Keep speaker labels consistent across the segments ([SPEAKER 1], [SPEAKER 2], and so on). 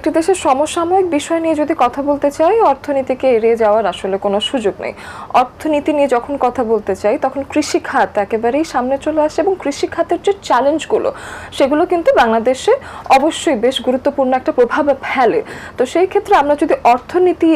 [SPEAKER 1] একটি দেশের সমসাময়িক বিষয় নিয়ে যদি কথা বলতে চাই, অর্থনীতিকে এড়িয়ে যাওয়ার আসলে কোনো সুযোগ নেই। অর্থনীতি নিয়ে যখন কথা বলতে চাই, তখন কৃষি খাত একেবারেই সামনে চলে আসে এবং কৃষি খাতের যে চ্যালেঞ্জগুলো সেগুলো কিন্তু বাংলাদেশে অবশ্যই বেশ গুরুত্বপূর্ণ একটা প্রভাব ফেলে। তো সেই ক্ষেত্রে আমরা যদি অর্থনীতি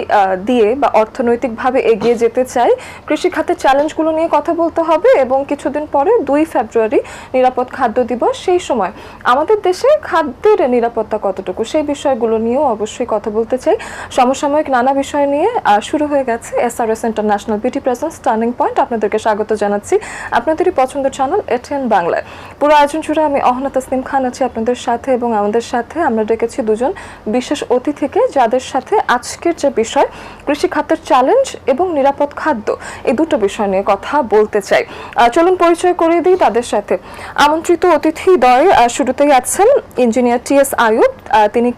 [SPEAKER 1] দিয়ে বা অর্থনৈতিকভাবে এগিয়ে যেতে চাই, কৃষি খাতের চ্যালেঞ্জগুলো নিয়ে কথা বলতে হবে এবং কিছুদিন পরে দুই ফেব্রুয়ারি নিরাপদ খাদ্য দিবস, সেই সময় আমাদের দেশে খাদ্যের নিরাপত্তা কতটুকু, সেই বিষয়গুলো নিয়েও অবশ্যই কথা বলতে চাই। সমসাময়িক নানা বিষয় নিয়ে শুরু হয়ে গেছে SRS international beauty presence turning point আপনাদেরকে স্বাগত জানাচ্ছি আপনাদেরই পছন্দের চ্যানেল এটিএন বাংলায় পুরো আয়োজন জুড়ে আমি অহনা তাসনিম খান আছি আপনাদের সাথে এবং আমাদের সাথে আমরা ডেকেছি দুজন বিশেষ অতিথিকে, যাদের সাথে আজকের যে বিষয়, কৃষি খাতের চ্যালেঞ্জ এবং নিরাপদ খাদ্য, এই দুটো বিষয় নিয়ে কথা বলতে চাই। চলুন পরিচয় করিয়ে দিই তাদের সাথে। আমন্ত্রিত অতিথি দয় শুরুতেই আছেন ইঞ্জিনিয়ার টি এস আয়ুব তিনি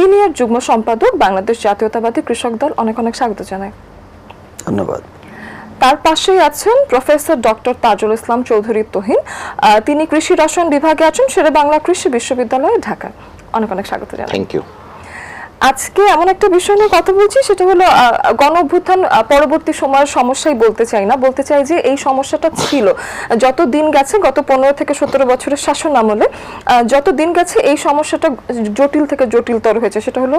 [SPEAKER 1] সিনিয়র যুগ্ম সম্পাদক বাংলাদেশ জাতীয়তাবাদী কৃষক দল অনেক অনেক স্বাগত জানাই।
[SPEAKER 2] ধন্যবাদ।
[SPEAKER 1] তার পাশেই আছেন প্রফেসর ডক্টর তাজুল ইসলাম চৌধুরী তহিন। তিনি কৃষি রসায়ন বিভাগে আছেন শেরে বাংলা কৃষি বিশ্ববিদ্যালয়ে ঢাকা। অনেক অনেক স্বাগত জানাই।
[SPEAKER 3] থ্যাংক ইউ
[SPEAKER 1] আজকে এমন একটা বিষয় নিয়ে কথা বলছি, সেটা হলো গণ অভ্যুত্থান পরবর্তী সময়ের সমস্যাই বলতে চাই না। বলতে চাই যে এই সমস্যাটা ছিল। যত দিন গেছে, গত পনেরো থেকে সতেরো বছরের শাসন আমলে যত দিন গেছে এই সমস্যাটা জটিল থেকে জটিলতর হয়েছে। সেটা হলো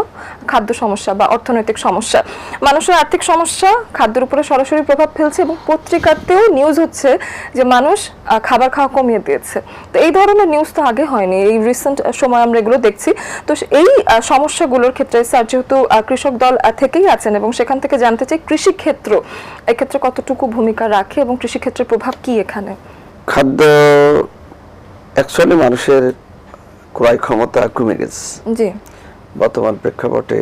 [SPEAKER 1] খাদ্য সমস্যা বা অর্থনৈতিক সমস্যা। মানুষের আর্থিক সমস্যা খাদ্যের উপরে সরাসরি প্রভাব ফেলছে এবং পত্রিকাতেও নিউজ হচ্ছে যে মানুষ খাবার খাওয়া কমিয়ে দিয়েছে। তো এই ধরনের নিউজ তো আগে হয়নি। এই রিসেন্ট সময় আমরা এগুলো দেখছি। তো এই সমস্যাগুলোর ক্ষেত্রে স্যার যেহেতু কৃষক দল থেকেই আছেন এবং সেখান থেকে জানতে চাই কৃষিক্ষেত্র এক্ষেত্রে কতটুকু ভূমিকা রাখে এবং কৃষিক্ষেত্রের প্রভাব কি এখানে?
[SPEAKER 2] খাদ্য অ্যাকচুয়ালি মানুষের ক্রয় ক্ষমতা কমে গেছে।
[SPEAKER 1] জি।
[SPEAKER 2] বর্তমান প্রেক্ষাপটে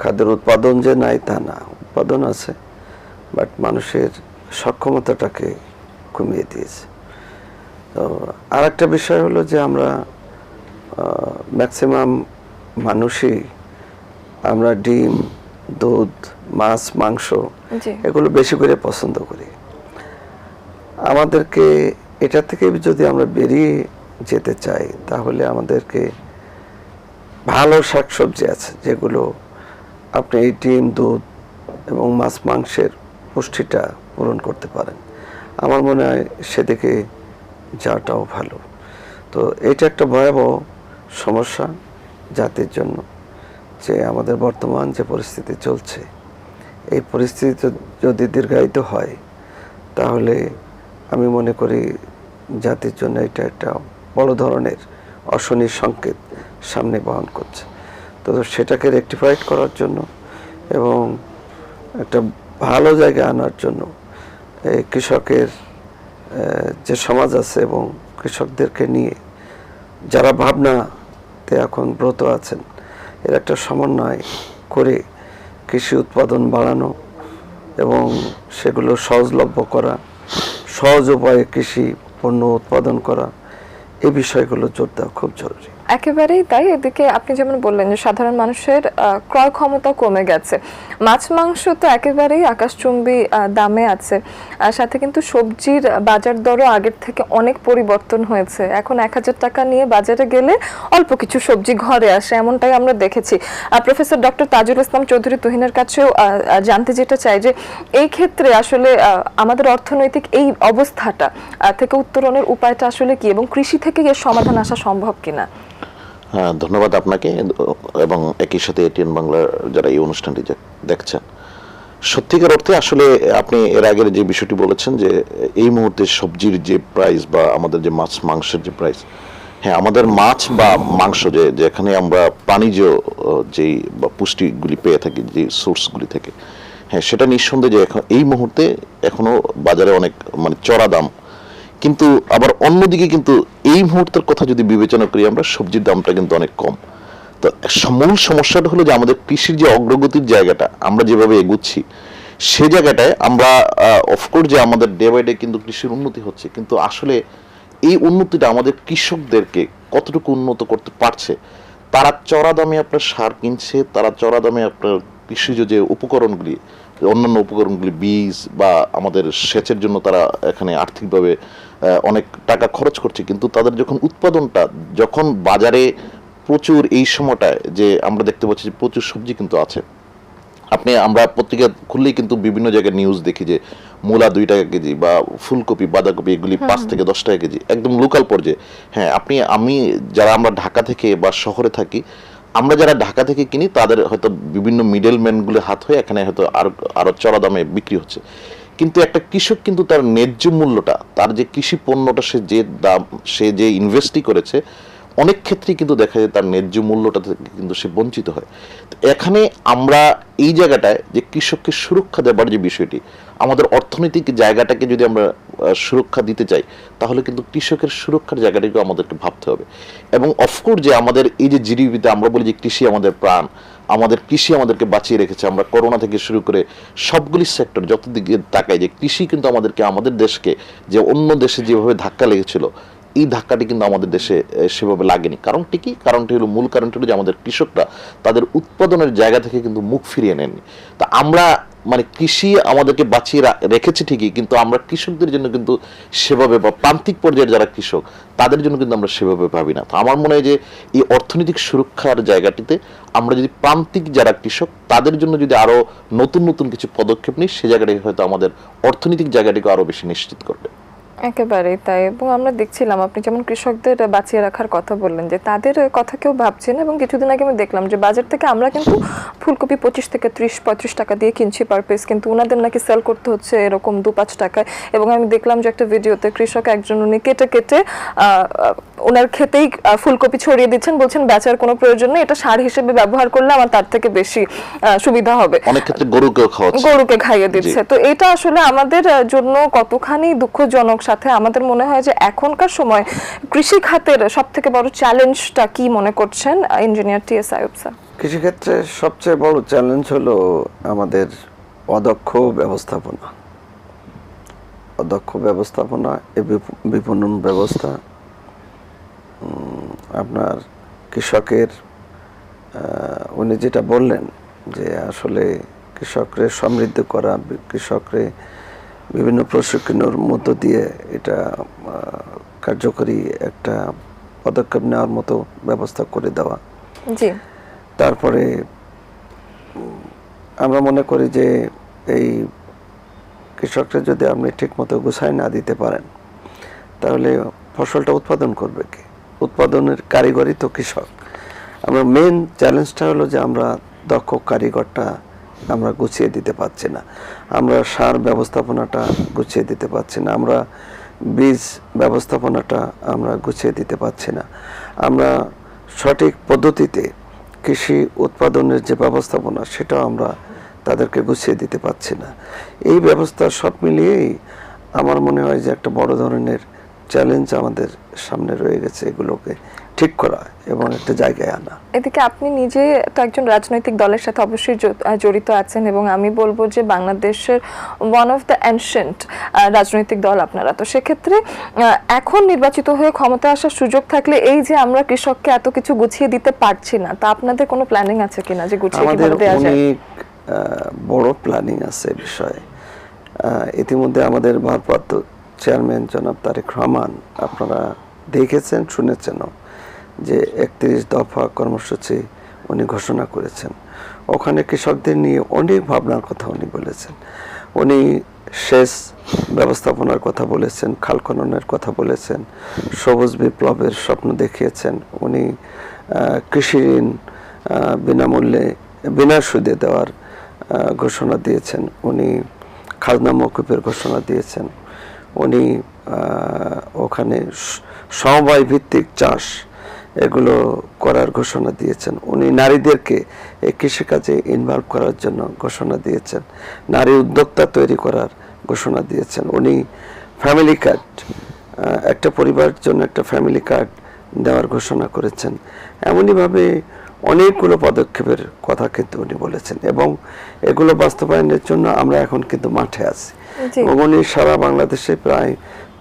[SPEAKER 2] খাদ্যের উৎপাদন যে নাই তা না উৎপাদন আছে বাট মানুষের সক্ষমতাটাকে কমিয়ে দিয়েছে। তো আর একটা বিষয় হলো যে আমরা ম্যাক্সিমাম মানুষই আমরা ডিম দুধ মাছ মাংস এগুলো বেশি করে পছন্দ করি। আমাদেরকে এটা থেকে যদি আমরা বেরিয়ে যেতে চাই তাহলে আমাদেরকে ভালো শাকসবজি আছে যেগুলো আপনি এই ডিম দুধ এবং মাছ মাংসের পুষ্টিটা পূরণ করতে পারেন। আমার মনে হয় সেদিকে যাওয়াটাও ভালো। তো এটা একটা ভয়াবহ সমস্যা জাতির জন্য। যে আমাদের বর্তমান যে পরিস্থিতি চলছে, এই পরিস্থিতি যদি দীর্ঘায়িত হয়, তাহলে আমি মনে করি জাতির জন্য এটা একটা বড় ধরনের অশনির সংকেত সামনে বহন করছে। তো সেটাকে রেকটিফাইড করার জন্য এবং একটা ভালো জায়গায় আনার জন্য এই কৃষকের যে সমাজ আছে এবং কৃষকদেরকে নিয়ে যারা ভাবনাতে এখন ব্রত আছেন এর একটা সমন্বয় করে কৃষি উৎপাদন বাড়ানো এবং সেগুলো সহজলভ্য করা, সহজ উপায়ে কৃষি পণ্য উৎপাদন করা, এ বিষয়গুলো জোর দেওয়া খুব জরুরি।
[SPEAKER 1] একেবারেই তাই। এদিকে আপনি যেমন বললেন যে সাধারণ মানুষের ক্রয় ক্ষমতা কমে গেছে। মাছ, মাংস তো একেবারেই আকাশচুম্বী দামে আছে। আর সাথে কিন্তু সবজির বাজার দরও আগের থেকে অনেক পরিবর্তন হয়েছে। এখন এক হাজার টাকা নিয়ে বাজারে গেলে অল্প কিছু সবজি ঘরে আসে, এমনটাই আমরা দেখেছি। প্রফেসর ডক্টর তাজুল ইসলাম চৌধুরী তুহিনের কাছেও জানতে যেটা চাই যে এই ক্ষেত্রে আসলে আমাদের অর্থনৈতিক এই অবস্থাটা থেকে উত্তরণের উপায়টা আসলে কি এবং কৃষি থেকে এর সমাধান আসা সম্ভব কিনা?
[SPEAKER 3] হ্যাঁ ধন্যবাদ আপনাকে, এবং একই সাথে এটিএন বাংলার যারা এই অনুষ্ঠানটি দেখছেন। সত্যিকার অর্থে আসলে আপনি এর আগের যে বিষয়টি বলেছেন যে এই মুহূর্তে সবজির যে প্রাইস বা আমাদের যে মাছ, মাংসের যে প্রাইস হ্যাঁ আমাদের মাছ বা মাংস যে, যেখানে আমরা প্রাণীজ যেই বা পুষ্টিগুলি পেয়ে থাকি, যে সোর্সগুলি থেকে হ্যাঁ সেটা নিঃসন্দেহে যে এখন, এই মুহূর্তে এখনও বাজারে অনেক মানে চড়া দাম কিন্তু আবার অন্যদিকে কিন্তু এই মুহূর্তের কথা যদি বিবেচনা করি, আমরা সবজির দামটা কিন্তু অনেক কম। তো মূল সমস্যাটা হলো যে আমাদের কৃষির যে অগ্রগতির জায়গাটা, আমরা যেভাবে এগুচ্ছি, সে জায়গাটায় আমরা অফকোর্স যে আমাদের ডে বাই ডে কিন্তু কৃষির উন্নতি হচ্ছে, কিন্তু আসলে এই উন্নতিটা আমাদের কৃষকদেরকে কতটুকু উন্নত করতে পারছে তারা চড়া দামে আপনার সার কিনছে, তারা চড়া দামে আপনার কৃষিজ যে উপকরণগুলি, অন্যান্য উপকরণগুলি, বীজ বা আমাদের সেচের জন্য তারা এখানে আর্থিকভাবে অনেক টাকা খরচ করছে। কিন্তু তাদের যখন উৎপাদনটা, যখন বাজারে প্রচুর এই সময়টায় যে আমরা দেখতে পাচ্ছি যে প্রচুর সবজি কিন্তু আছে। আপনি আমরা পত্রিকা খুললেই কিন্তু বিভিন্ন জায়গায় নিউজ দেখি যে মূলা দুই টাকা কেজি বা ফুলকপি বাঁধাকপি এগুলি পাঁচ থেকে দশ টাকা কেজি একদম লোকাল পর্যায়ে। হ্যাঁ আপনি আমি যারা আমরা ঢাকা থেকে বা শহরে থাকি আমরা যারা ঢাকা থেকে কিনি তাদের হয়তো বিভিন্ন মিডল ম্যানগুলো হাত হয়ে এখানে হয়তো আরও আরও চড়া দামে বিক্রি হচ্ছে। কিন্তু একটা কৃষক কিন্তু তার ন্যায্য মূল্যটা তার যে কৃষি পণ্যটা সে যে দাম সে যে ইনভেস্টই করেছে অনেক ক্ষেত্রেই কিন্তু দেখা যায় তার ন্যায্য মূল্যটা থেকে কিন্তু সে বঞ্চিত হয়। তো এখানে আমরা এই জায়গাটায় যে কৃষককে সুরক্ষা দেবার যে বিষয়টি, আমাদের অর্থনৈতিক জায়গাটাকে যদি আমরা সুরক্ষা দিতে চাই, তাহলে কিন্তু কৃষকের সুরক্ষার জায়গাটাকে আমাদেরকে ভাবতে হবে। এবং অফকোর্স যে আমাদের এই যে জিডিপিতে আমরা বলি যে কৃষি আমাদের প্রাণ, আমাদের কৃষি আমাদেরকে বাঁচিয়ে রেখেছে, আমরা করোনা থেকে শুরু করে সবগুলি সেক্টর যত দিকে তাকাই যে কৃষি কিন্তু আমাদেরকে, আমাদের দেশকে, যে অন্য দেশে যেভাবে ধাক্কা লেগেছিল এই ধাক্কাটি কিন্তু আমাদের দেশে সেভাবে লাগেনি। কারণটি কি? কারণটি হলো মূল কারণটি হলো যে আমাদের কৃষকরা তাদের উৎপাদনের জায়গা থেকে কিন্তু মুখ ফিরিয়ে নেননি। তা আমরা মানে কৃষি আমাদেরকে বাঁচিয়ে রেখেছে ঠিকই, কিন্তু আমরা কৃষকদের জন্য কিন্তু সেভাবে বা প্রান্তিক পর্যায়ের যারা কৃষক, তাদের জন্য কিন্তু আমরা সেভাবে ভাবি না। তো আমার মনে হয় যে এই অর্থনৈতিক সুরক্ষার জায়গাটিতে আমরা যদি প্রান্তিক যারা কৃষক, তাদের জন্য যদি আরও নতুন নতুন কিছু পদক্ষেপ নিই, সে জায়গাটাকে হয়তো আমাদের অর্থনৈতিক জায়গাটিকে আরও বেশি নিশ্চিত করবে।
[SPEAKER 1] একেবারেই তাই। এবং আমরা দেখছিলাম আপনি যেমন কৃষকদের বাঁচিয়ে রাখার কথা বললেন যে তাদের কথা কেউ ভাবছে না এবং কিছুদিন আগে আমি দেখলাম যে বাজার থেকে আমরা কিন্তু ফুলকপি পঁচিশ থেকে ত্রিশ পঁয়ত্রিশ টাকা দিয়ে কিনছি পার পিস কিন্তু ওনাদের নাকি সেল করতে হচ্ছে এরকম দু পাঁচ টাকায়। এবং আমি দেখলাম যে একটা ভিডিওতে কৃষক একজন উনি কেটে কেটে ওনার খেতেই ফুলকপি ছড়িয়ে দিচ্ছেন বলছেন বেচার কোনো প্রয়োজন নেই এটা সার হিসেবে ব্যবহার করলে আমার তার থেকে বেশি আহ, সুবিধা হবে।
[SPEAKER 3] অনেক ক্ষেত্রে
[SPEAKER 1] গরুকে খাইয়ে দিচ্ছে। তো এটা আসলে আমাদের জন্য কতখানি দুঃখজনক সাথে আমাদের মনে হয় যে এখনকার সময় কৃষি খাতের সব থেকে বড় চ্যালেঞ্জটা কি মনে করছেন engineer T S Ayub sir?
[SPEAKER 2] কৃষিক্ষেত্রে সবচেয়ে বড় চ্যালেঞ্জ হলো আমাদের অদক্ষ ব্যবস্থাপনা। অদক্ষ ব্যবস্থাপনা এ বিপ- বিপণন ব্যবস্থা আপনার কৃষকের উনি যেটা বললেন যে আসলে কৃষকরে সমৃদ্ধ করা, কৃষকরে বিভিন্ন প্রশিক্ষণের মধ্য দিয়ে এটা কার্যকরী একটা পদক্ষেপ নেওয়ার মতো ব্যবস্থা করে দেওয়া। তারপরে আমরা মনে করি যে এই কৃষকরা যদি আপনি ঠিকমতো গুছাই না দিতে পারেন তাহলে ফসলটা উৎপাদন করবে কি? উৎপাদনের কারিগরই তো কৃষক। আমরা মেন চ্যালেঞ্জটা হলো যে আমরা দক্ষ কারিগরটা আমরা গুছিয়ে দিতে পারছি না। আমরা সার ব্যবস্থাপনাটা গুছিয়ে দিতে পারছি না। আমরা বীজ ব্যবস্থাপনাটা আমরা গুছিয়ে দিতে পারছি না। আমরা সঠিক পদ্ধতিতে কৃষি উৎপাদনের যে ব্যবস্থাপনা, সেটাও আমরা তাদেরকে গুছিয়ে দিতে পারছি না। এই ব্যবস্থা সব মিলিয়েই আমার মনে হয় যে একটা বড় ধরনের চ্যালেঞ্জ আমাদের সামনে রয়ে গেছে এগুলোকে ঠিক করা এবং একটা জায়গায় আনা।
[SPEAKER 1] এদিকে আপনি নিজে তো একজন রাজনৈতিক দলের সাথে অবশ্যই জড়িত আছেন এবং আমি বলব যে বাংলাদেশের ওয়ান অফ দ্য অ্যানশেন্ট রাজনৈতিক দল আপনারা। তো সেক্ষেত্রে এখন নির্বাচিত হয়ে ক্ষমতা আসার সুযোগ থাকলে এই যে আমরা কৃষককে এত কিছু গুছিয়ে দিতে পারছি না তা আপনাদের কোনো প্ল্যানিং আছে কিনা যে গুছিয়ে কীভাবে দেওয়া যায়?
[SPEAKER 2] বড় প্ল্যানিং আছে বিষয়ে। ইতিমধ্যে আমাদের ভারপ্রাপ্ত চেয়ারম্যান জনাব তারেক রহমান আপনারা দেখেছেন শুনেছেনও। যে একত্রিশ দফা কর্মসূচি উনি ঘোষণা করেছেন। ওখানে কৃষকদের নিয়ে অনেক ভাবনার কথা উনি বলেছেন। উনি সেচ ব্যবস্থাপনার কথা বলেছেন, খাল খননের কথা বলেছেন, সবুজ বিপ্লবের স্বপ্ন দেখিয়েছেন। উনি কৃষি ঋণ বিনামূল্যে, বিনা সুদে দেওয়ার ঘোষণা দিয়েছেন। উনি খাজনা মকুফের ঘোষণা দিয়েছেন। উনি ওখানে সমবায় ভিত্তিক চাষ এগুলো করার ঘোষণা দিয়েছেন। উনি নারীদেরকে এই কৃষিকাজে ইনভলভ করার জন্য ঘোষণা দিয়েছেন। নারী উদ্যোক্তা তৈরি করার ঘোষণা দিয়েছেন। উনি ফ্যামিলি কার্ড একটা পরিবারের জন্য একটা ফ্যামিলি কার্ড দেওয়ার ঘোষণা করেছেন। এমনইভাবে অনেকগুলো পদক্ষেপের কথা কিন্তু উনি বলেছেন এবং এগুলো বাস্তবায়নের জন্য আমরা এখন কিন্তু মাঠে আছি। এবং উনি সারা বাংলাদেশে প্রায়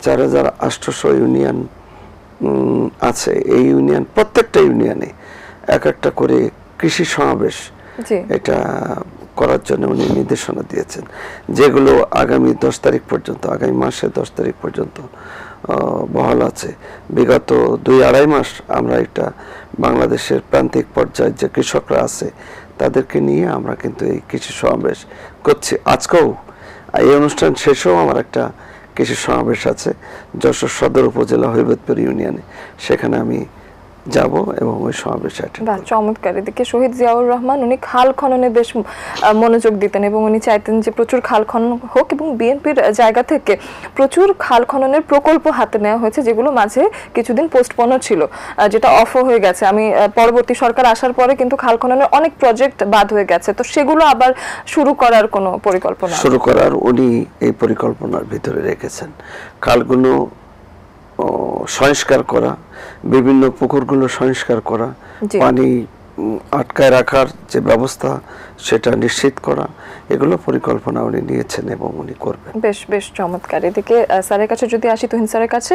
[SPEAKER 2] চার হাজার আটশোশো ইউনিয়ন আছে এই ইউনিয়ন প্রত্যেকটা ইউনিয়নে এক একটা করে কৃষি সমাবেশ এটা করার জন্য উনি নির্দেশনা দিয়েছেন যেগুলো আগামী দশ তারিখ পর্যন্ত আগামী মাসের দশ তারিখ পর্যন্ত বহাল আছে। বিগত দুই আড়াই মাস আমরা একটা বাংলাদেশের প্রান্তিক পর্যায়ে যে কৃষকরা আছে তাদেরকে নিয়ে আমরা কিন্তু এই কৃষি সমাবেশ করছি। আজকেও এই অনুষ্ঠান শেষেও আমার একটা কৃষি সমাবেশ আছে যশোর সদর উপজেলা হৈবতপুর ইউনিয়নে। সেখানে আমি যাব এবং ওই সমাবেশে
[SPEAKER 1] বা চমৎকার। এদিকে শহীদ জিয়াউর রহমান উনি খাল খননে বেশ মনোযোগ দিতেন এবং উনি চাইতেন যে প্রচুর খাল খনন হোক এবং বিএনপির জায়গা থেকে প্রচুর খাল খননের প্রকল্প হাতে নেওয়া হয়েছে যেগুলো মাঝে কিছুদিন পোস্টপনও ছিল যেটা অফও হয়ে গেছে। আমি পরবর্তী সরকার আসার পরে কিন্তু খাল খননের অনেক প্রজেক্ট বাদ হয়ে গেছে তো সেগুলো আবার শুরু করার কোনো পরিকল্পনা
[SPEAKER 2] শুরু করার উনি এই পরিকল্পনার ভিতরে রেখেছেন। খালগুলো সংস্কার করা বিভিন্ন পুকুরগুলো সংস্কার করা। পানি আটকায় রাখার যে ব্যবস্থা সেটা নিশ্চিত করা এগুলো পরিকল্পনা উনি নিয়েছেন এবং উনি করবেন।
[SPEAKER 1] বেশ বেশ চমৎকার। এদিকে স্যারের কাছে যদি আসি তুহিন স্যারের কাছে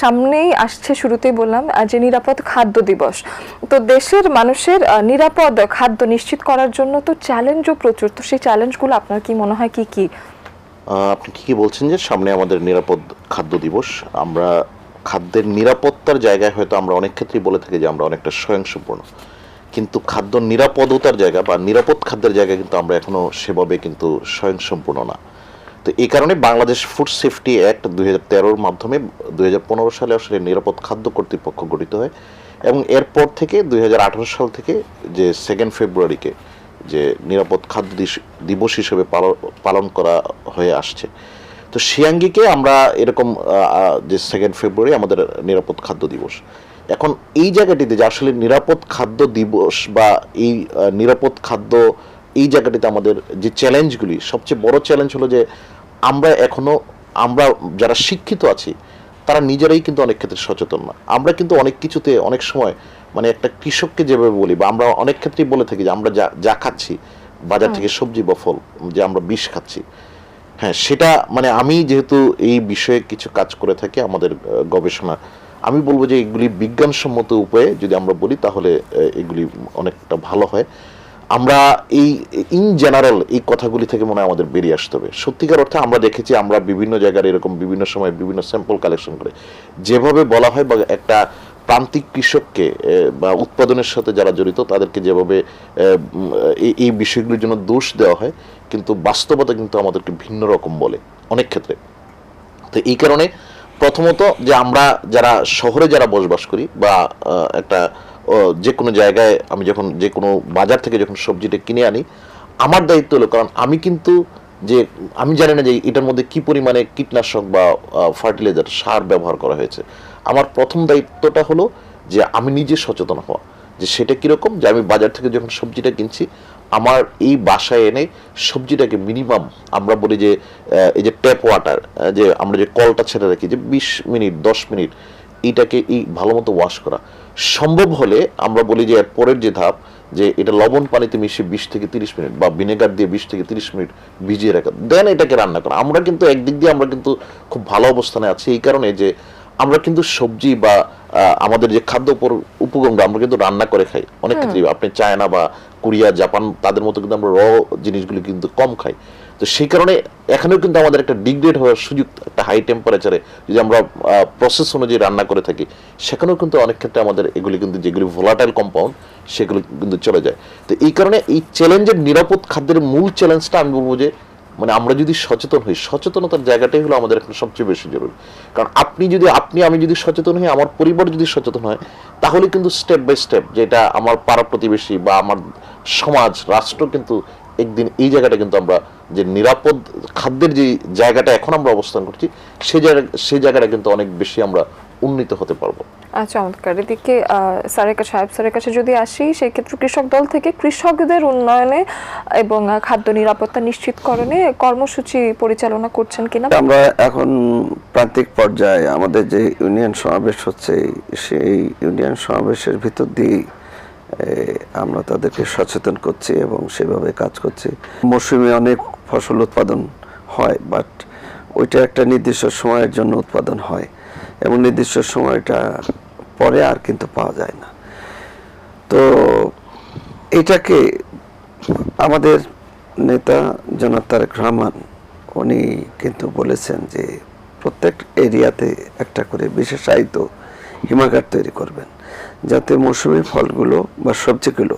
[SPEAKER 1] সামনেই আসছে শুরুতেই বললাম যে নিরাপদ খাদ্য দিবস। তো দেশের মানুষের নিরাপদ খাদ্য নিশ্চিত করার জন্য তো চ্যালেঞ্জও প্রচুর। তো সেই চ্যালেঞ্জগুলো আপনার কি মনে হয় কি কি?
[SPEAKER 3] আপনি ঠিকই বলছেন যে সামনে আমাদের নিরাপদ খাদ্য দিবস। আমরা খাদ্যের নিরাপত্তার জায়গায় হয়তো আমরা অনেক ক্ষেত্রেই বলে থাকি যে আমরা অনেকটা স্বয়ংসম্পূর্ণ। কিন্তু খাদ্য নিরাপদতার জায়গা বা নিরাপদ খাদ্যের জায়গা কিন্তু আমরা এখনও সেভাবে কিন্তু স্বয়ংসম্পূর্ণ না। তো এই কারণে বাংলাদেশ ফুড সেফটি অ্যাক্ট দুই হাজার তেরোর মাধ্যমে দুই হাজার পনেরো সালে আসলে নিরাপদ খাদ্য কর্তৃপক্ষ গঠিত হয় এবং এরপর থেকে দুই হাজার আঠারো সাল থেকে যে সেকেন্ড ফেব্রুয়ারিকে যে নিরাপদ খাদ্য দিবস হিসেবে পালন করা হয়ে আসছে। তো শিয়াঙ্গিকে আমরা এরকম যে সেকেন্ড ফেব্রুয়ারি আমাদের নিরাপদ খাদ্য দিবস। এখন এই জায়গাটিতে যে আসলে নিরাপদ খাদ্য দিবস বা এই নিরাপদ খাদ্য এই জায়গাটিতে আমাদের যে চ্যালেঞ্জগুলি সবচেয়ে বড় চ্যালেঞ্জ হলো যে আমরা এখনও, আমরা যারা শিক্ষিত আছি, তারা নিজেরাই কিন্তু অনেক ক্ষেত্রে সচেতন না। আমরা কিন্তু অনেক কিছুতে অনেক সময় মানে একটা কৃষককে যেভাবে বলি বা আমরা অনেক ক্ষেত্রেই বলে থাকি যে আমরা যা যা খাচ্ছি বাজার থেকে সবজি বা ফল যে আমরা বিষ খাচ্ছি। হ্যাঁ সেটা মানে আমি যেহেতু এই বিষয়ে কিছু কাজ করে থাকি আমাদের গবেষণা আমি বলব যে এগুলি বিজ্ঞানসম্মত উপায়ে যদি আমরা বলি তাহলে এগুলি অনেকটা ভালো হয়। আমরা এই ইন জেনারেল এই কথাগুলি থেকে মনে হয় আমাদের বেরিয়ে আসতে হবে। সত্যিকার অর্থে আমরা দেখেছি আমরা বিভিন্ন জায়গার এরকম বিভিন্ন সময় বিভিন্ন স্যাম্পল কালেকশন করে যেভাবে বলা হয় বা একটা প্রান্তিক কৃষককে বা উৎপাদনের সাথে যারা জড়িত, তাদেরকে যেভাবে এই- বিষয়গুলির জন্য দোষ দেওয়া হয়, কিন্তু বাস্তবতা কিন্তু আমাদেরকে ভিন্ন রকম বলে অনেক ক্ষেত্রে। তো এই কারণে প্রথমত যে আমরা যারা শহরে যারা বসবাস করি, বা একটা যে কোনো জায়গায় আমি যখন, যে কোনো বাজার থেকে যখন সবজিটা কিনে আনি, আমার দায়িত্ব হলো, কারণ আমি কিন্তু যে, আমি জানি না যে এটার মধ্যে কি পরিমাণে কীটনাশক বা ফার্টিলাইজার সার ব্যবহার করা হয়েছে। আমার প্রথম দায়িত্বটা হলো যে আমি নিজে সচেতন হওয়া। যে সেটা কীরকম? যে আমি বাজার থেকে যখন সবজিটা কিনছি, আমার এই বাসায় এনে সবজিটাকে মিনিমাম আমরা বলি যে এই যে ট্যাপ ওয়াটার যে আমরা যে কলটা ছেড়ে রাখি, যে বিশ মিনিট, দশ মিনিট এটাকে এই ভালো মতো ওয়াশ করা। সম্ভব হলে আমরা বলি যে এর পরের যে ধাপ, যে এটা লবণ পানিতে মিশিয়ে বিশ থেকে তিরিশ মিনিট বা ভিনেগার দিয়ে বিশ থেকে তিরিশ মিনিট ভিজিয়ে রাখা। দেন এটাকে রান্না করা। আমরা কিন্তু একদিক দিয়ে আমরা কিন্তু খুব ভালো অবস্থানে আছি, এই কারণে যে আমরা কিন্তু সবজি বা আমাদের যে খাদ্য উপ- উপকরণ আমরা কিন্তু রান্না করে খাই। অনেক ক্ষেত্রে আপনি চায়না বা কোরিয়া জাপান তাদের মতো কিন্তু আমরা র জিনিসগুলি কিন্তু কম খাই। তো সেই কারণে এখানেও কিন্তু আমাদের একটা ডিগ্রেড হওয়ার সুযোগ একটা হাই টেম্পারেচারে যদি আমরা প্রসেস অনুযায়ী রান্না করে থাকি সেখানেও কিন্তু অনেক ক্ষেত্রে আমাদের এগুলি কিন্তু যেগুলি ভোলাটাইল কম্পাউন্ড সেগুলো কিন্তু চলে যায়। তো এই কারণে এই চ্যালেঞ্জের নিরাপদ খাদ্যের মূল চ্যালেঞ্জটা আমি বলব যে মানে আমরা যদি সচেতন হই, সচেতনতার জায়গাটাই হলো আমাদের এখন সবচেয়ে বেশি জরুরি। কারণ আপনি যদি, আপনি, আমি যদি সচেতন হই, আমার পরিবার যদি সচেতন হয়, তাহলে কিন্তু স্টেপ বাই স্টেপ যেটা আমার পাড়া প্রতিবেশী বা আমার সমাজ, রাষ্ট্র কিন্তু একদিন এই জায়গাটা কিন্তু আমরা যে নিরাপদ খাদ্যের যে জায়গাটা এখন আমরা অবস্থান করছি সেই জায়গা সেই জায়গাটা কিন্তু অনেক বেশি আমরা উন্নীত হতে পারব।
[SPEAKER 1] চমৎকার। এদিকে কাছে, সাহেব স্যারের কাছে যদি আসি সেই ক্ষেত্রে কৃষক দল থেকে কৃষকদের উন্নয়নে এবং খাদ্য নিরাপত্তা নিশ্চিতকরণে কর্মসূচি পরিচালনা করছেন কিনা?
[SPEAKER 2] আমরা এখন প্রান্তিক পর্যায়ে আমাদের যে ইউনিয়ন সমাবেশ হচ্ছে, সেই ইউনিয়ন সমাবেশের ভিতর দিয়ে আমরা তাদেরকে সচেতন করছি এবং সেভাবে কাজ করছি। মৌসুমে অনেক ফসল উৎপাদন হয়, বাট ওইটা একটা নির্দিষ্ট সময়ের জন্য উৎপাদন হয়। এবং নির্দিষ্ট সময়টা পরে আর কিন্তু পাওয়া যায় না। তো এটাকে আমাদের নেতা জনাব রহমান, উনি কিন্তু বলেছেন যে প্রত্যেক এরিয়াতে একটা করে বিশেষায়িত হিমাগার তৈরি করবেন। যাতে মৌসুমী ফলগুলো বা সবজিগুলো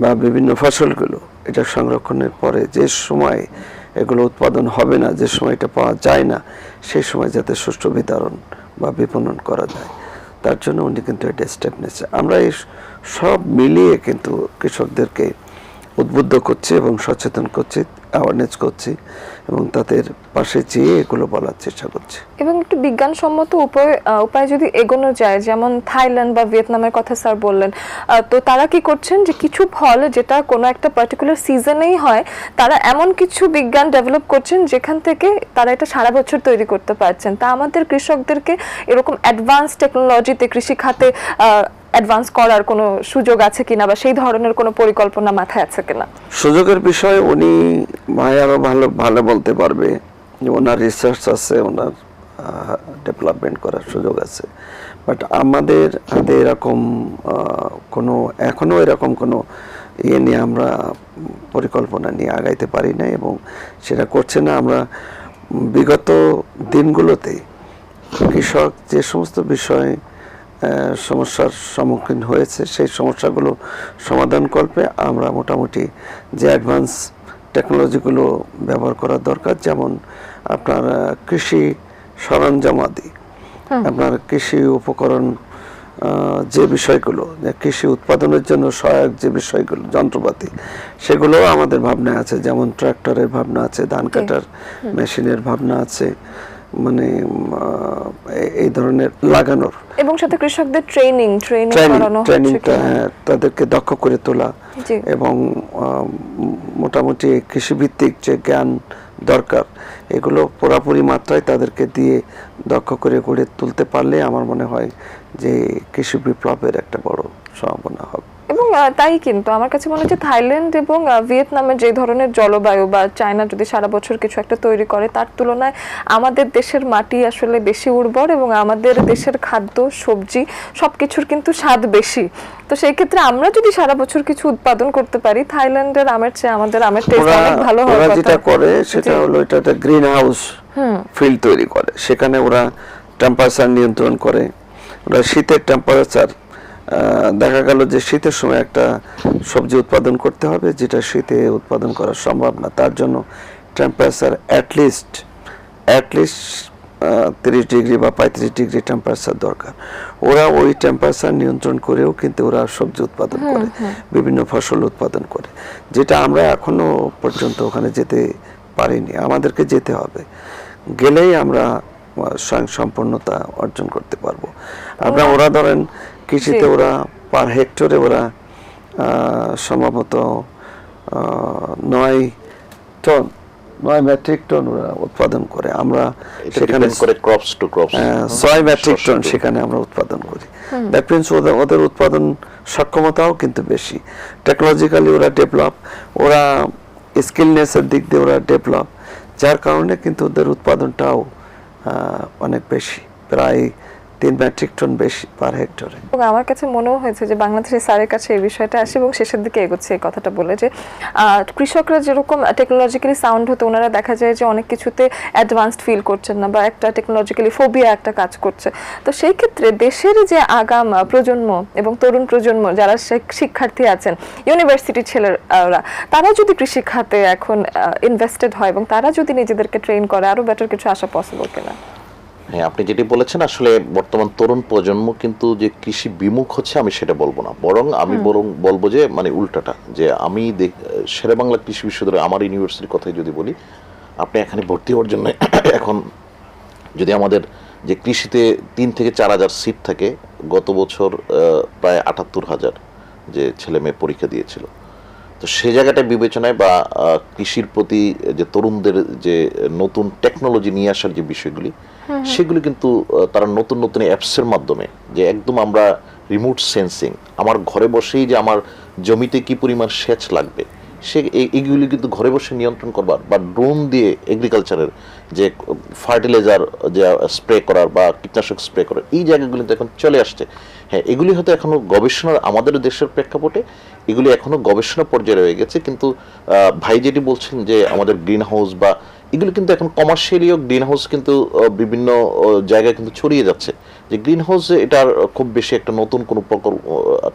[SPEAKER 2] বা বিভিন্ন ফসলগুলো এটা সংরক্ষণের পরে যে সময় এগুলো উৎপাদন হবে না, যে সময় এটা পাওয়া যায় না, সেই সময় যাতে সুষ্ঠু বিতরণ বা বিপণন করা যায়। তার জন্য উনি কিন্তু এটা স্টেপ নিচ্ছে আমরা এই সব মিলিয়ে কিন্তু কৃষকদেরকে উদ্বুদ্ধ করছি এবং সচেতন করছি অ্যাওয়ারনেস করছি এবং তাদের পাশে চেয়ে এগুলো বলার চেষ্টা করছি।
[SPEAKER 1] এবং একটু বিজ্ঞানসম্মত উপায় উপায় যদি এগোনো যায়, যেমন থাইল্যান্ড বা ভিয়েতনামের কথা স্যার বললেন তো তারা কি করছেন যে কিছু ফল যেটা কোনো একটা পার্টিকুলার সিজনেই হয়, তারা এমন কিছু বিজ্ঞান ডেভেলপ করছেন যেখান থেকে তারা এটা সারা বছর তৈরি করতে পারছেন। তা আমাদের কৃষকদেরকে এরকম অ্যাডভান্স টেকনোলজিতে কৃষি খাতে অ্যাডভান্স করার কোনো সুযোগ আছে কিনা বা সেই ধরনের কোনো পরিকল্পনা মাথায় আছে কিনা?
[SPEAKER 2] সুযোগের বিষয়ে উনি ভাই আরও ভালো ভালো বলতে পারবে। যে ওনার রিসার্চ আছে, ওনার ডেভেলপমেন্ট করার সুযোগ আছে। বাট আমাদের হাতে এরকম কোনো এখনও এরকম কোনো ইয়ে নিয়ে আমরা পরিকল্পনা নিয়ে আগাইতে পারি না এবং সেটা করছে না। আমরা বিগত দিনগুলোতে কৃষক যে সমস্ত বিষয় সমস্যার সম্মুখীন হয়েছে সেই সমস্যাগুলো সমাধান করবে আমরা মোটামুটি যে অ্যাডভান্স টেকনোলজিগুলো ব্যবহার করা দরকার যেমন আপনার কৃষি সরঞ্জামাদি আপনার কৃষি উপকরণ যে বিষয়গুলো কৃষি উৎপাদনের জন্য সহায়ক যে বিষয়গুলো যন্ত্রপাতি সেগুলো আমাদের ভাবনা আছে। যেমন ট্রাক্টরের ভাবনা আছে ধান কাটার মেশিনের ভাবনা আছে মানে এই- ধরনের লাগানোর।
[SPEAKER 1] এবং সাথে কৃষকদের ট্রেনিং ট্রেনিং
[SPEAKER 2] ট্রেনিং
[SPEAKER 1] করানো
[SPEAKER 2] ট্রেনিংটা হ্যাঁ, তাদেরকে দক্ষ করে তোলা এবং মোটামুটি কৃষিভিত্তিক যে জ্ঞান দরকার এগুলো পুরাপুরি মাত্রায় তাদেরকে দিয়ে দক্ষ করে গড়ে তুলতে পারলে আমার মনে হয় যে কৃষি বিপ্লবের একটা বড় সম্ভাবনা হবে।
[SPEAKER 1] তাই কিন্তু আমার কাছে মনে হচ্ছে থাইল্যান্ড এবং আহ, ভিয়েতনামের যে ধরনের জলবায়ু বা চায়না যদি সারা বছর কিছু একটা তৈরি করে তার তুলনায় আমাদের দেশের মাটি আসলে বেশি উর্বর এবং আমাদের দেশের খাদ্য সবজি সবকিছুর কিন্তু স্বাদ বেশি। তো সেই ক্ষেত্রে আমরা যদি সারা বছর কিছু উৎপাদন করতে পারি থাইল্যান্ডের আমের চেয়ে আমাদের আমের টেস্ট অনেক ভালো
[SPEAKER 2] ওরা যেটা করে সেটা হলো এটা একটা গ্রিন হাউস ফিল্ড তৈরি করে। সেখানে ওরা টেম্পারেচার নিয়ন্ত্রণ করে। ওরা শীতের টেম্পারেচার দেখা গেল যে শীতের সময় একটা সবজি উৎপাদন করতে হবে যেটা শীতে উৎপাদন করা সম্ভব না। তার জন্য temperature at least at least তিরিশ ডিগ্রি বা পঁয়ত্রিশ ডিগ্রি টেম্পারেচার দরকার। ওরা ওই টেম্পারেচার নিয়ন্ত্রণ করেও কিন্তু ওরা সবজি উৎপাদন করে বিভিন্ন ফসল উৎপাদন করে যেটা আমরা এখনও পর্যন্ত ওখানে যেতে পারিনি। আমাদেরকে যেতে হবে। গেলেই আমরা স্বয়ং সম্পূর্ণতা অর্জন করতে পারব। আমরা ওরা ধরেন কৃষিতে ওরা পার হেক্টরে ওরা সম্ভবত নয় টন নয় মেট্রিক টন ওরা উৎপাদন করে। আমরা সেখানে
[SPEAKER 3] করে ক্রপস টু ক্রপস
[SPEAKER 2] ছয় মেট্রিক টন সেখানে আমরা উৎপাদন করি। দ্যাট মিনস ওদের ওদের উৎপাদন সক্ষমতাও কিন্তু বেশি। টেকনোলজিক্যালি ওরা ডেভেলপ ওরা স্কিলনেসের দিক দিয়ে ওরা ডেভেলপ যার কারণে কিন্তু ওদের উৎপাদনটাও অনেক বেশি। প্রায় তিন মেট্রিক টন বেশি পার হেক্টরে
[SPEAKER 1] আমার কাছে মনেও হয়েছে যে বাংলাদেশের স্যারের কাছে এই বিষয়টা আসে এবং শেষের দিকে এগোচ্ছে এই কথাটা বলে যে কৃষকরা যেরকম টেকনোলজিক্যালি সাউন্ড হতো ওনারা দেখা যায় যে অনেক কিছুতে অ্যাডভান্সড ফিল করছেন না বা একটা টেকনোলজিক্যালি ফোবিয়া একটা কাজ করছে। তো সেই ক্ষেত্রে দেশের যে আগাম প্রজন্ম এবং তরুণ প্রজন্ম যারা শিক্ষার্থী আছেন ইউনিভার্সিটি ছেলেরা, তারা যদি কৃষি খাতে এখন ইনভেস্টেড হয় এবং তারা যদি নিজেদেরকে ট্রেন করে, আরও বেটার কিছু আসা পসিবল কিনা?
[SPEAKER 3] হ্যাঁ আপনি যেটি বলেছেন আসলে বর্তমান তরুণ প্রজন্ম কিন্তু যে কৃষি বিমুখ হচ্ছে আমি সেটা বলব না। বরং আমি বরং বলব যে মানে উল্টাটা যে আমি শেরে বাংলা কৃষি বিশ্ববিদ্যালয় আমার ইউনিভার্সিটির কথাই যদি বলি আপনি এখানে ভর্তি হওয়ার জন্য এখন যদি আমাদের যে কৃষিতে তিন থেকে চার হাজার সিট থাকে গত বছর প্রায় আটাত্তর হাজার যে ছেলে মেয়ে পরীক্ষা দিয়েছিল। তো সে জায়গাটা বিবেচনায় বা কৃষির প্রতি যে তরুণদের যে নতুন টেকনোলজি নিয়ে আসার যে বিষয়গুলি সেগুলি কিন্তু তারা নতুন নতুন অ্যাপসের মাধ্যমে যে একদম আমরা রিমোট সেন্সিং আমার ঘরে বসেই যে আমার জমিতে কি পরিমাণ সেচ লাগবে, সে এ- এগুলি কিন্তু ঘরে বসে নিয়ন্ত্রণ করবার বা ড্রোন দিয়ে এগ্রিকালচারের যে ফার্টিলাইজার যে স্প্রে করার বা কীটনাশক স্প্রে করার, এই জায়গাগুলি তো এখন চলে আসছে। হ্যাঁ এগুলি হয়তো এখনও গবেষণার আমাদের দেশের প্রেক্ষাপটে, এগুলি এখনও গবেষণা পর্যায়ে রয়ে গেছে, কিন্তু ভাই যেটি বলছেন যে আমাদের গ্রিন হাউস বা এগুলো কিন্তু এখন কমার্শিয়ালিও গ্রিন হাউস কিন্তু বিভিন্ন জায়গায় কিন্তু ছড়িয়ে যাচ্ছে। যে গ্রিন হাউস এটার খুব বেশি একটা নতুন কোনো প্রকল্প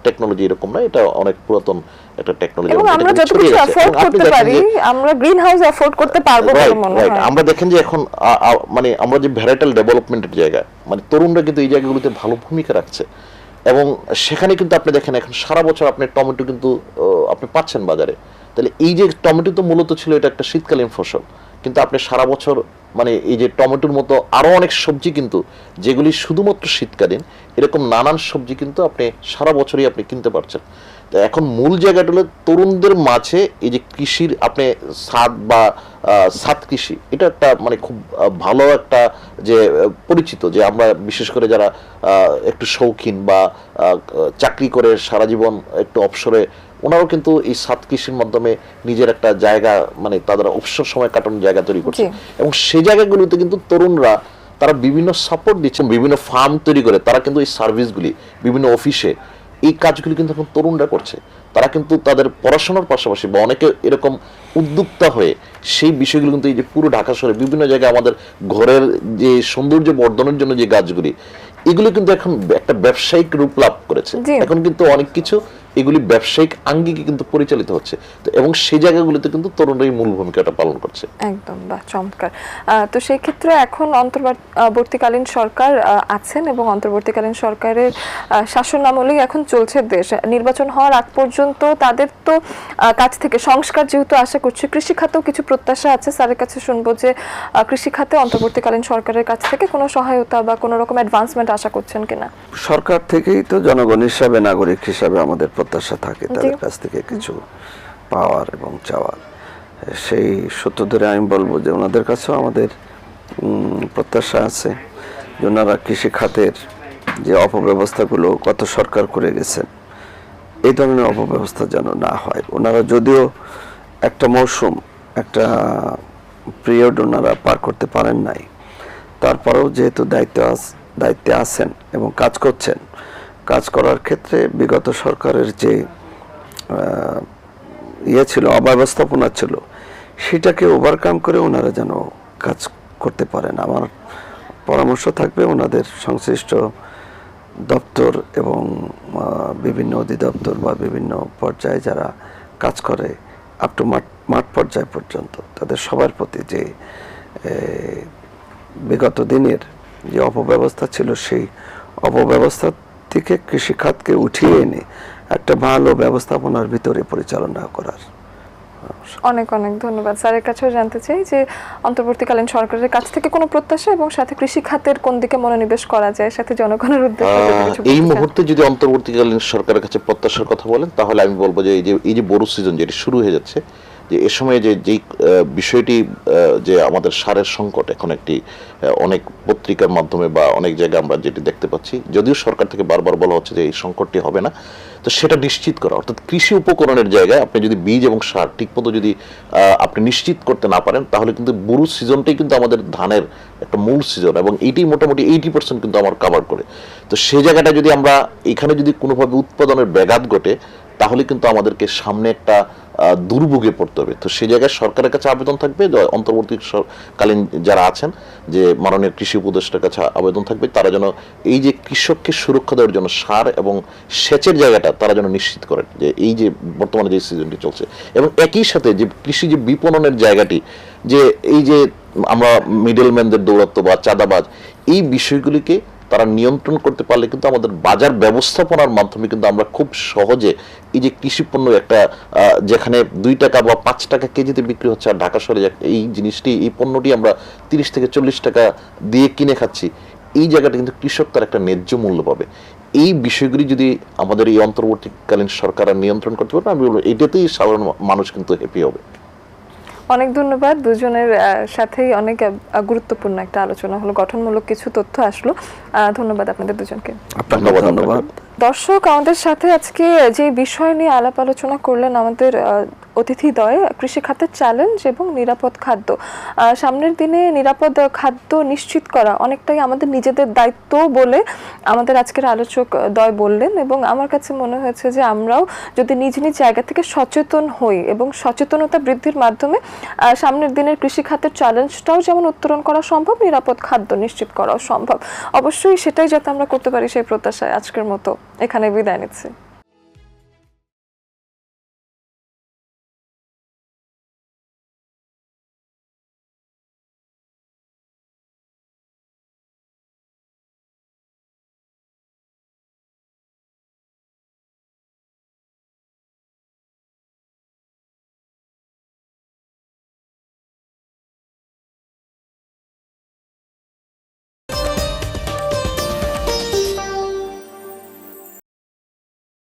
[SPEAKER 3] টেকনোলজি এরকম না এটা অনেক পুরাতন একটা টেকনোলজি
[SPEAKER 1] আমরা যত কিছু অ্যাফোর্ড করতে পারি আমরা গ্রিন হাউস অ্যাফোর্ড করতে পারব বলে মনে হয়।
[SPEAKER 3] আমরা দেখেন যে এখন মানে আমরা যে ভ্যারাইটাল ডেভেলপমেন্টের জায়গা মানে তরুণরা কিন্তু এই জায়গাগুলোতে ভালো ভূমিকা রাখছে। এবং সেখানে কিন্তু আপনি দেখেন এখন সারা বছর আপনি টমেটো কিন্তু আপনি পাচ্ছেন বাজারে। তাহলে এই যে টমেটো তো মূলত ছিল এটা একটা শীতকালীন ফসল। কিন্তু আপনি সারা বছর মানে এই যে টমেটোর মতো আরও অনেক সবজি কিন্তু, যেগুলি শুধুমাত্র শীতকালীন, এরকম নানান সবজি কিন্তু আপনি সারা বছরই আপনি কিনতে পারছেন। তো এখন মূল জায়গাটা হলো তরুণদের মাঝে এই যে কৃষির আপনি সাদ বা সাত কৃষি, এটা একটা মানে খুব ভালো একটা যে পরিচিত যে আমরা বিশেষ করে যারা একটু শৌখিন বা চাকরি করে সারা জীবন একটু অবসরে ওনারাও কিন্তু এই সাত কৃষির মাধ্যমে নিজের একটা জায়গা মানে তাদের অবসর সময় কাটানোর জায়গা তৈরি করছে। এবং সেই জায়গাগুলোতে কিন্তু তরুণরা তারা বিভিন্ন সাপোর্ট দিচ্ছেন বিভিন্ন ফার্ম তৈরি করে তারা কিন্তু এই সার্ভিসগুলি বিভিন্ন অফিসে এই কাজগুলি কিন্তু এখন তরুণরা করছে। তারা কিন্তু তাদের পড়াশোনার পাশাপাশি বা অনেকে এরকম উদ্যোক্তা হয়ে সেই বিষয়গুলো কিন্তু এই যে পুরো ঢাকা শহরে বিভিন্ন জায়গায় আমাদের ঘরের যে সৌন্দর্য বর্ধনের জন্য যে গাছগুলি এগুলো কিন্তু এখন একটা ব্যবসায়িক রূপ লাভ করেছে। এখন কিন্তু অনেক কিছু এগুলি ব্যবসায়িক আঙ্গিকে কিন্তু পরিচালিত হচ্ছে। তো এবং সেই জায়গাগুলিতে কিন্তু তরুণরাই মূল ভূমিকাটা পালন করছে।
[SPEAKER 1] একদম বা চমৎকার। তো সেই ক্ষেত্রে এখন অন্তর্বর্তীকালীন সরকার আছেন এবং অন্তর্বর্তীকালীন সরকারের শাসন আমলেই এখন চলছে দেশ। নির্বাচন হওয়ার আগ পর্যন্ত তাদের তো কাছ থেকে সংস্কার যেহেতু আশা করছি কৃষি খাতেও কিছু প্রত্যাশা আছে। স্যারের কাছে শুনব যে কৃষি খাতে অন্তর্বর্তীকালীন সরকারের কাছ থেকে কোনো সহায়তা বা কোনো রকম অ্যাডভান্সমেন্ট আশা করছেন কিনা?
[SPEAKER 2] সরকার থেকেই তো জনগণ হিসাবে নাগরিক হিসাবে আমাদের প্রত্যাশা থাকে তাদের কাছ থেকে কিছু পাওয়ার এবং চাওয়ার। সেই সূত্র ধরে আমি বলব যে ওনাদের কাছেও আমাদের প্রত্যাশা আছে যে ওনারা কৃষি খাতের যে অপব্যবস্থাগুলো কত সরকার করে গেছেন এই ধরনের অপব্যবস্থা যেন না হয়। ওনারা যদিও একটা মৌসুম একটা পিরিয়ড ওনারা পার করতে পারেন নাই তারপরেও যেহেতু দায়িত্ব আস- দায়িত্বে আছেন এবং কাজ করছেন কাজ করার ক্ষেত্রে বিগত সরকারের যে ইয়ে ছিল, অব্যবস্থাপনা ছিল, সেটাকে ওভারকাম করে ওনারা যেন কাজ করতে পারেন। আমার পরামর্শ থাকবে ওনাদের সংশ্লিষ্ট দপ্তর এবং বিভিন্ন অধিদপ্তর বা বিভিন্ন পর্যায়ে যারা কাজ করে আপ টু মাঠ মাঠ পর্যায় পর্যন্ত, তাদের সবার প্রতি যে বিগত দিনের যে অপব্যবস্থা ছিল, সেই অপব্যবস্থা থেকে কৃষিখাতকে উঠিয়ে এনে একটা ভালো ব্যবস্থাপনার ভিতরে পরিচালনা করার।
[SPEAKER 1] অনেক অনেক ধন্যবাদ। স্যারের কাছেও জানতে চাই যে অন্তর্বর্তীকালীন সরকারের কাছ থেকে কোনো প্রত্যাশা এবং সাথে কৃষি খাতের কোন দিকে মনোনিবেশ করা যায় সাথে জনগণের উদ্দেশ্যে
[SPEAKER 3] এই মুহূর্তে যদি অন্তর্বর্তীকালীন সরকারের কাছে প্রত্যাশার কথা বলেন তাহলে আমি বলব যে এই যে এই যে বড় সিজন যেটি শুরু হয়ে যাচ্ছে যে এ সময় যে যেই বিষয়টি যে আমাদের সারের সংকট এখন একটি অনেক পত্রিকার মাধ্যমে বা অনেক জায়গায় আমরা যেটি দেখতে পাচ্ছি, যদিও সরকার থেকে বারবার বলা হচ্ছে যে এই সংকটটি হবে না, তো সেটা নিশ্চিত করা। অর্থাৎ কৃষি উপকরণের জায়গায় আপনি যদি বীজ এবং সার ঠিকমতো যদি আপনি নিশ্চিত করতে না পারেন, তাহলে কিন্তু বুরু সিজনটাই কিন্তু আমাদের ধানের একটা মূল সিজন এবং এইটি মোটামুটি এইটি পার্সেন্ট কিন্তু আমার কাভার করে। তো সেই জায়গাটা যদি আমরা, এখানে যদি কোনোভাবে উৎপাদনের ব্যাঘাত ঘটে তাহলে কিন্তু আমাদেরকে সামনে একটা দুর্ভোগে পড়তে হবে। তো সেই জায়গায় সরকারের কাছে আবেদন থাকবে অন্তর্বর্তীকালীন যারা আছেন, যে মাননীয় কৃষি উপদেষ্টার কাছে আবেদন থাকবে, তারা যেন এই যে কৃষককে সুরক্ষা দেওয়ার জন্য সার এবং সেচের জায়গাটা তারা যেন নিশ্চিত করেন, যে এই যে বর্তমানে যে সিজনটি চলছে। এবং একই সাথে যে কৃষি যে বিপণনের জায়গাটি, যে এই যে আমরা মিডলম্যানদের দৌরাত্ম বা চাঁদাবাজ, এই বিষয়গুলিকে তারা নিয়ন্ত্রণ করতে পারলে কিন্তু আমাদের বাজার ব্যবস্থাপনার মাধ্যমে কিন্তু আমরা খুব সহজে এই যে কৃষি পণ্য একটা যেখানে দুই টাকা বা পাঁচ টাকা কেজিতে বিক্রি হচ্ছে আর ঢাকা শহরে এই জিনিসটি, এই পণ্যটি আমরা তিরিশ থেকে চল্লিশ টাকা দিয়ে কিনে খাচ্ছি, এই জায়গাটা কিন্তু কৃষক তার একটা ন্যায্য মূল্য পাবে। এই বিষয়গুলি যদি আমাদের এই অন্তর্বর্তীকালীন সরকার নিয়ন্ত্রণ করতে পারবে, আমি বলব এটাতেই সাধারণ মানুষ কিন্তু হ্যাপি হবে।
[SPEAKER 1] অনেক ধন্যবাদ। দুজনের আহ, সাথেই অনেক গুরুত্বপূর্ণ একটা আলোচনা হলো গঠনমূলক কিছু তথ্য আসলো। আহ, ধন্যবাদ আপনাদের দুজনকে।
[SPEAKER 3] ধন্যবাদ।
[SPEAKER 1] দর্শক, আমাদের সাথে আজকে যে বিষয় নিয়ে আলাপ আলোচনা করলেন আমাদের অতিথিদ্বয় কৃষি খাতের চ্যালেঞ্জ এবং নিরাপদ খাদ্য। সামনের দিনে নিরাপদ খাদ্য নিশ্চিত করা অনেকটাই আমাদের নিজেদের দায়িত্ব বলে আমাদের আজকের আলোচক দয় বললেন এবং আমার কাছে মনে হয়েছে যে আমরাও যদি নিজ নিজ জায়গা থেকে সচেতন হই এবং সচেতনতা বৃদ্ধির মাধ্যমে সামনের দিনের কৃষি খাতের চ্যালেঞ্জটাও যেমন উত্তরণ করা সম্ভব, নিরাপদ খাদ্য নিশ্চিত করাও সম্ভব। অবশ্যই সেটাই যাতে আমরা করতে পারি সেই প্রত্যাশায় আজকের মতো। এখানে বিদায় নিচ্ছি।